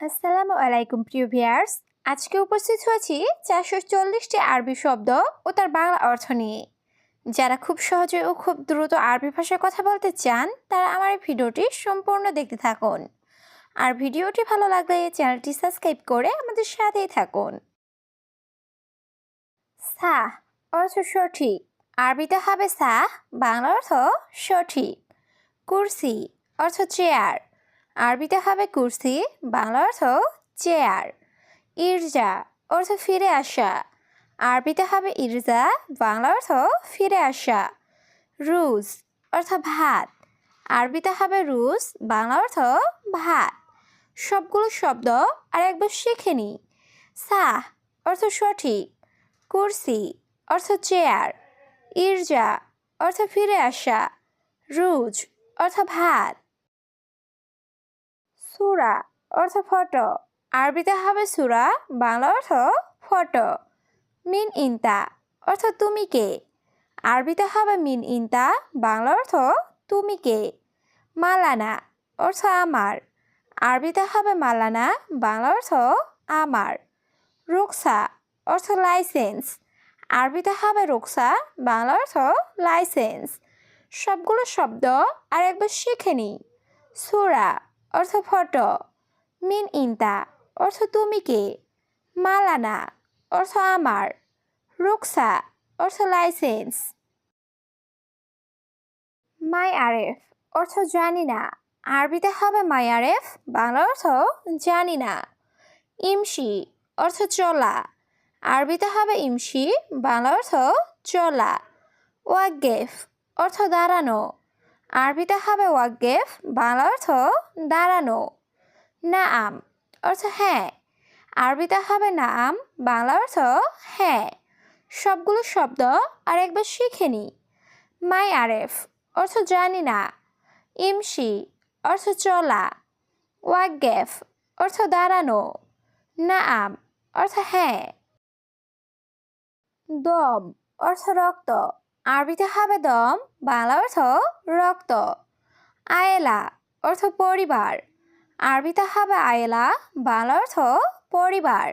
আসসালামু আলাইকুম, প্রিয় ভিয়ার্স আজকে উপস্থিত হয়েছি চারশো চল্লিশটি আরবি শব্দ ও তার বাংলা অর্থ নিয়ে। যারা খুব সহজে ও খুব দ্রুত আরবি ভাষায় কথা বলতে চান, তারা আমার এই ভিডিওটি সম্পূর্ণ দেখতে থাকুন। আর ভিডিওটি ভালো লাগলে চ্যানেলটি সাবস্ক্রাইব করে আমাদের সাথেই থাকুন। সাহ অর্থ সঠিক। আরবিতে হবে সাহ বাংলা অর্থ সঠিক। কুরসি অর্থ চেয়ার। আরবিতে হবে কুরসি, বাংলা অর্থ চেয়ার। ইরজা অর্থ ফিরে আসা। আরবিতে হবে ইরজা, বাংলা অর্থ ফিরে আসা। রুজ অর্থ ভাত। আরবিতে হবে রুজ, বাংলা অর্থ ভাত। সবগুলো শব্দ আর একবার শিখে নি। সাহ অর্থ সঠিক। কুরসি অর্থ চেয়ার। ইরজা অর্থ ফিরে আসা। রুজ অর্থ ভাত। সুরা অর্থ ফটো। আরবিতে হবে সুরা, বাংলা অর্থ ফটো। মিন ইনতা, অর্থ তুমি কে। আরবিতে হবে মিন ইনতা, বাংলা অর্থ তুমি কে। মালানা, অর্থ আমার। আরবিতে হবে মালানা, বাংলা অর্থ আমার। রুকসা, অর্থ লাইসেন্স। আরবিতে হবে রুকসা, বাংলা অর্থ লাইসেন্স। সবগুলো শব্দ আর একবার শিখে নিই। সুরা অর্থ ফটো। মিন ইন্তা, অর্থ তুমি কে? মালানা, অর্থ আমার। রুকসা, অর্থ লাইসেন্স। মাই আরেফ অর্থ জানি না। আরবিতে হবে মাই আরেফ বাংলা অর্থ জানি না। ইমশি, অর্থ চলা। আরবিতে হবে ইমশি, বাংলা অর্থ চলা। ওয়াগেফ, অর্থ দাঁড়ানো। আরবিতে হবে ওয়াগেফ বাংলা অর্থ দাঁড়ানো। নাম অর্থ হ্যাঁ। আরবিতে হবে নাম বাংলা অর্থ হ্যাঁ। সবগুলো শব্দ আর একবার শিখে নি। মাই আরেফ অর্থ জানি না। ইমসি অর্থ চলা। ওয়াগেফ অর্থ দাঁড়ানো। নাম অর্থ হ্যাঁ। দম অর্থ রক্ত। আরবিতে হবে দম, বাংলা অর্থ রক্ত। আয়েলা অর্থ পরিবার। আরবিতে হবে আয়েলা, বাংলা অর্থ পরিবার।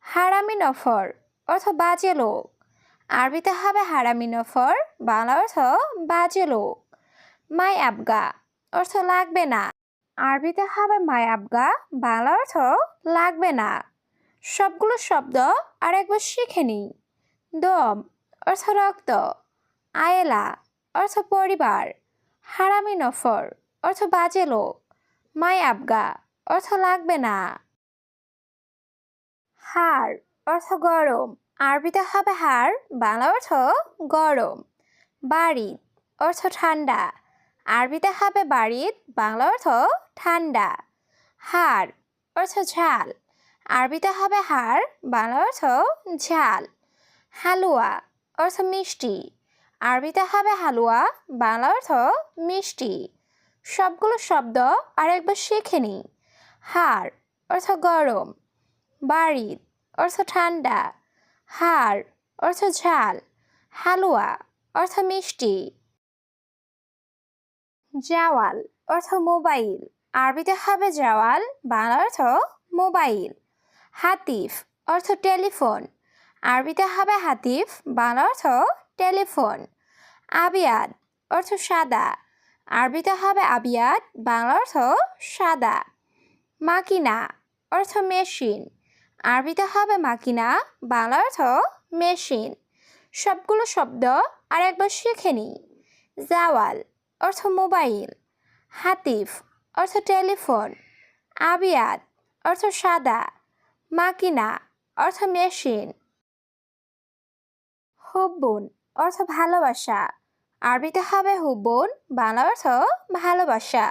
হারামি নফর অর্থ বাজে লোক। আরবিতে হবে হারামি নফর, বাংলা অর্থ বাজে লোক। মাই আবগা অর্থ লাগবে না। আরবিতে হবে মাই আবগা, বাংলা অর্থ লাগবে না। সবগুলো শব্দ আর একবার শিখে নিই। দম অর্থ রক্ত। আয়েলা, অর্থ পরিবার। হারামি নফর, অর্থ বাজে লোক। মাই আবগা, অর্থ লাগবে না। হাড় অর্থ গরম। আরবিতে হবে হার, বাংলা অর্থ গরম। বাড়ি অর্থ ঠান্ডা। আরবিতে হবে বাড়িত বাংলা অর্থ ঠান্ডা। হাড় অর্থ ঝাল। আরবিতে হবে হার, বাংলা অর্থ ঝাল। হালুয়া, অর্থ মিষ্টি। আরবিতে হবে হালুয়া, বাংলা অর্থ মিষ্টি। সবগুলো শব্দ আরেকবার শিখে নিই হাড় অর্থ গরম বাড়ির অর্থ ঠান্ডা হাড় অর্থ ঝাল, হালুয়া অর্থ মিষ্টি। জাওয়াল অর্থ মোবাইল, আরবিতে হবে জাওয়াল, বাংলা অর্থ মোবাইল। হাতিফ অর্থ টেলিফোন, আরবিতে হবে হাতিফ, বাংলা অর্থ টেলিফোন। আবিয়াদ অর্থ সাদা। আরবিতে হবে আবিয়াদ, বাংলা অর্থ সাদা। মাকিনা অর্থ মেশিন। আরবিতে হবে মাকিনা, বাংলা অর্থ মেশিন। সবগুলো শব্দ আর একবার শিখে নিই। জাওয়াল অর্থ মোবাইল। হাতিফ অর্থ টেলিফোন। আবিয়াদ অর্থ সাদা। মাকিনা অর্থ মেশিন। হুব্বুন অর্থ ভালোবাসা। আরবিতে হবে হুব্বুন বাংলা অর্থ ভালোবাসা।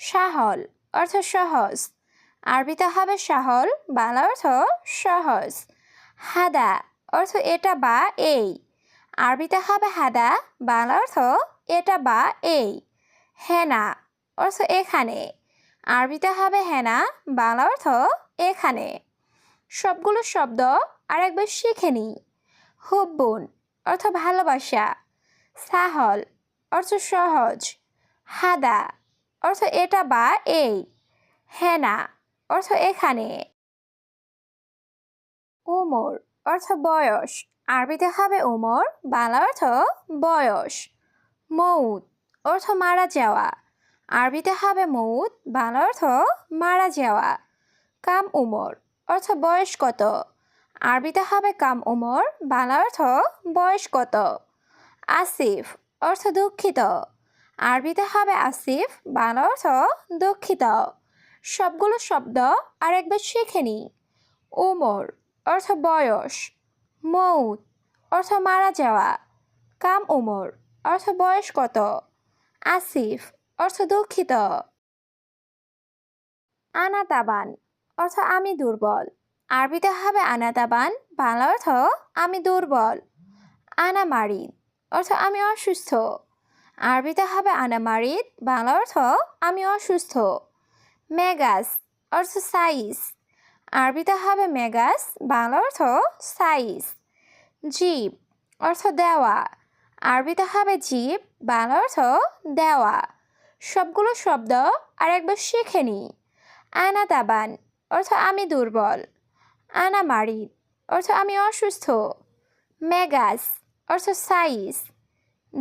সাহল, অর্থ সহজ। আরবিতে হবে সাহল, বাংলা অর্থ সহজ। হাদা, অর্থ এটা বা এই। আরবিতে হবে হাদা, বাংলা অর্থ এটা বা এই। হেনা, অর্থ এখানে। আরবিতে হবে হেনা, বাংলা অর্থ এখানে। সবগুলো শব্দ আর একবার শিখে নিই। হুব্বুন অর্থ ভালোবাসা, সাহল, অর্থ সহজ, হাদা, অর্থ এটা বা এই, হেনা, অর্থ এখানে। উমর, অর্থ বয়স, আরবিতে হবে উমর, বাংলা অর্থ বয়স। মৌত অর্থ মারা যাওয়া, আরবিতে হবে মৌত বাংলা অর্থ মারা যাওয়া। কাম উমর, অর্থ বয়স কত? আরবিতে হবে কাম উমর বাংলা অর্থ বয়স কত আসিফ অর্থ দুঃখিত। আরবিতে হবে আসিফ বাংলা অর্থ দুঃখিত। সবগুলো শব্দ আরেকবার শিখে নি। উমর অর্থ বয়স। মৌত অর্থ মারা যাওয়া কাম উমর অর্থ বয়স কত আসিফ অর্থ দুঃখিত। আনাতাবান অর্থ আমি দুর্বল আরবিতে হবে আনাতাবান বাংলা অর্থ আমি দুর্বল আনা মারিদ অর্থ আমি অসুস্থ। আরবিতে হবে আনা মারিদ বাংলা অর্থ আমি অসুস্থ। মেগাস, অর্থ সাইজ। আরবিতে হবে মেগাস, বাংলা অর্থ সাইজ। জীব, অর্থ দেওয়া। আরবিতে হবে জীব, বাংলা অর্থ দেওয়া। সবগুলো শব্দ আরেকবার শিখে নি আনা দাবান অর্থ আমি দুর্বল। আনা মারিদ অর্থ আমি অসুস্থ। মেগাস। অর্থ সাইজ।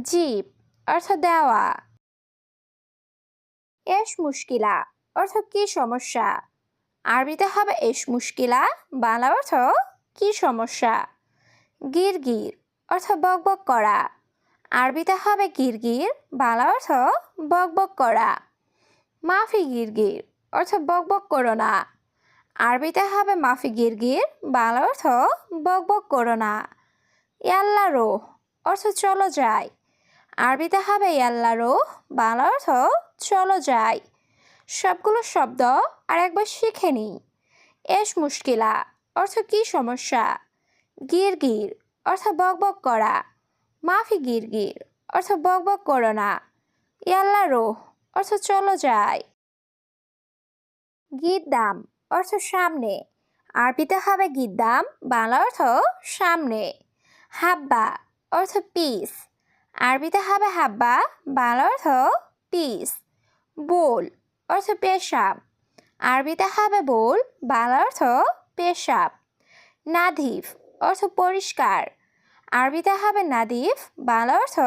জীব। অর্থ দেওয়া। এস মুশকিলা। অর্থ কি সমস্যা? আরবিতে হবে এস মুশকিলা, বাংলা অর্থ কি সমস্যা? গিরগির। অর্থ বকবক করা। আরবিতে হবে গিরগির, বাংলা অর্থ বকবক করা। মাফি গিরগির। অর্থ বকবক করো না। আরবিতে হবে মাফি গিরগির বাংলা অর্থ বক বক করো না। ইয়াল্লা রো অর্থ চলো যায় আরবিতে হবে ইয়াল্লা রো বাংলা অর্থ চলো যায় সবগুলো শব্দ আর একবার শিখে নিই। এস মুশকিলা, অর্থ কি সমস্যা? গিরগির অর্থ বক বক করা। মাফি গিরগির অর্থ বক বক করো না। ইয়াল্লা রো অর্থ চলো যাই। যায় গিদ্দাম অর্থ সামনে। আরবিতে হবে গিদ্দাম, বাংলা অর্থ সামনে। হাব্বা অর্থ পিস। আরবিতে হবে হাব্বা, বাংলা অর্থ পিস। বোল অর্থ পেশাব। আরবিতে হবে বোল, বাংলা অর্থ পেশাব। নাধিফ অর্থ পরিষ্কার। আরবিতে হবে নাদিফ, বাংলা অর্থ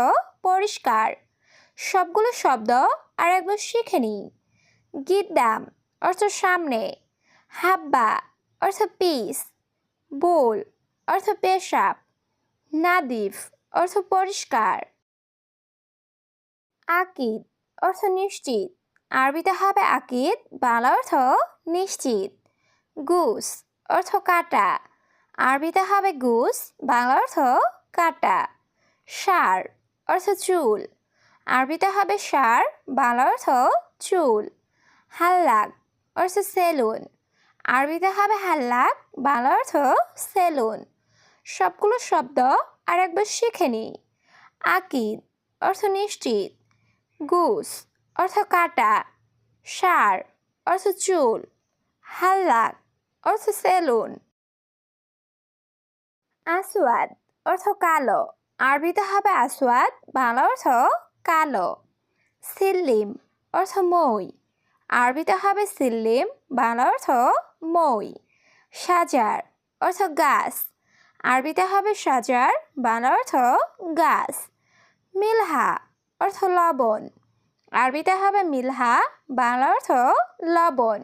পরিষ্কার। সবগুলো শব্দ আর একবার শিখে নিই। গিদ্দাম অর্থ সামনে। হাব্বা, অর্থ পিস বোল, অর্থ পেশাব. নাদিফ, অর্থ পরিষ্কার. আকিদ, অর্থ নিশ্চিত. আরবিতে হবে আকিদ, বাংলা অর্থ নিশ্চিত. গুস, অর্থ কাটা. আরবিতে হবে গুস, বাংলা অর্থ কাটা। সার, অর্থ চুল. আরবিতে হবে সার, বাংলা অর্থ চুল। হাল্লাক, অর্থ সেলুন। আরবিতে হবে হাল্লাক বাংলা অর্থ সেলুন। সবগুলো শব্দ আর একবার শিখে নিই। আকিদ, অর্থ নিশ্চিত। গুস, অর্থ কাটা। সার, অর্থ চুল। হাল্লাক অর্থ সেলুন। আসওয়াদ, অর্থ কালো। আরবিতে হবে আসওয়াদ, বাংলা অর্থ কালো। সিল্লিম, অর্থ মই। আরবিতে হবে সিল্লিম, বাংলা অর্থ মই, সাজার অর্থ গাছ। আরবিতে হবে সাজার বাংলা অর্থ গাছ। মিলহা অর্থ লবণ। আরবিতে হবে মিলহা বাংলা অর্থ লবণ।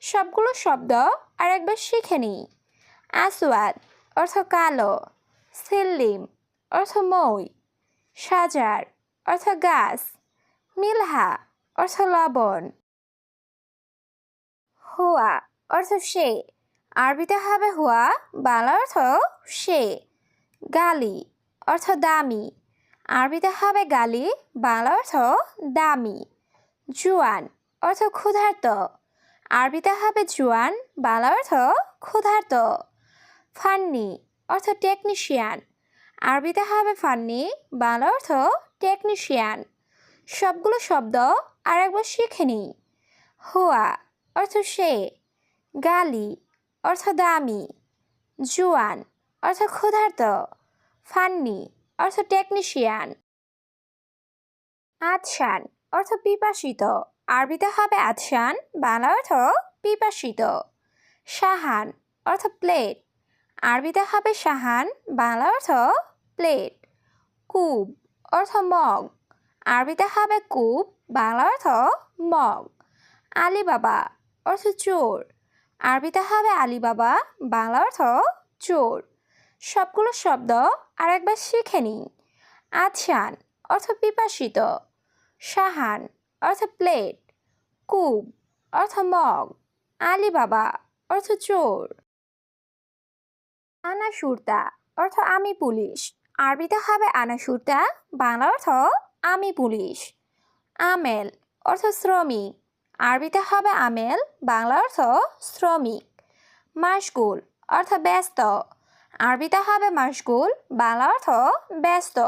সবগুলো শব্দ আর একবার শিখে নিই। আসওয়াদ অর্থ কালো। সিল্লিম অর্থ মই। সাজার অর্থ গাছ। মিলহা অর্থ লবণ। হুয়া অর্থ সে আরবিতে হবে হুয়া বাংলা অর্থ সে গালি, অর্থ দামি। আরবিতে হবে গালি বাংলা অর্থ দামি। জুয়ান, অর্থ ক্ষুধার্ত। আরবিতে হবে জুয়ান বাংলা অর্থ ক্ষুধার্ত। ফান্নি, অর্থ টেকনিশিয়ান। আরবিতে হবে ফান্নি বাংলা অর্থ টেকনিশিয়ান। সবগুলো শব্দ আর একবার শিখে নিই। হুয়া, অর্থ সে। গালি, অর্থ দামি। জুয়ান, অর্থ ক্ষুধার্ত। ফান্নি, অর্থ টেকনিশিয়ান আতশান অর্থ পিপাসিত। আরবিতে হবে আতশান বাংলা অর্থ পিপাসিত। সাহান অর্থ প্লেট আরবিতে হবে সাহান বাংলা অর্থ প্লেট কূপ অর্থ মগ। আরবিতে হবে কূপ বাংলা অর্থ মগ। আলিবাবা, অর্থ চোর। আরবিতে হবে আলিবাবা, বাংলা অর্থ চোর। সবগুলো শব্দ আরেকবার শিখে নিই। আছান অর্থ পিপাসিত। সাহান অর্থ প্লেট। কূপ অর্থ মগ। আলিবাবা, অর্থ চোর। আনা সুরতা অর্থ আমি পুলিশ। আরবিতে হবে আনা সুরতা বাংলা অর্থ আমি পুলিশ। আমেল, অর্থ শ্রমিক। আরবিতে হবে আমেল, বাংলা অর্থ শ্রমিক। মাসগুল অর্থ ব্যস্ত। আরবিতে হবে মাসগুল বাংলা অর্থ ব্যস্ত।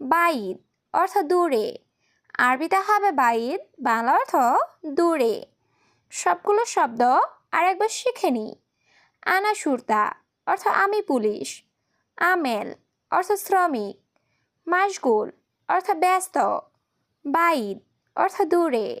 বাইদ, অর্থ দূরে। আরবিতে হবে বাইদ, বাংলা অর্থ দূরে। সবগুলো শব্দ আরেকবার শিখে নিই। আনা সুরতা অর্থ আমি পুলিশ। আমেল, অর্থ শ্রমিক। মাসগুল অর্থ ব্যস্ত। বাইদ, অর্থ দূরে।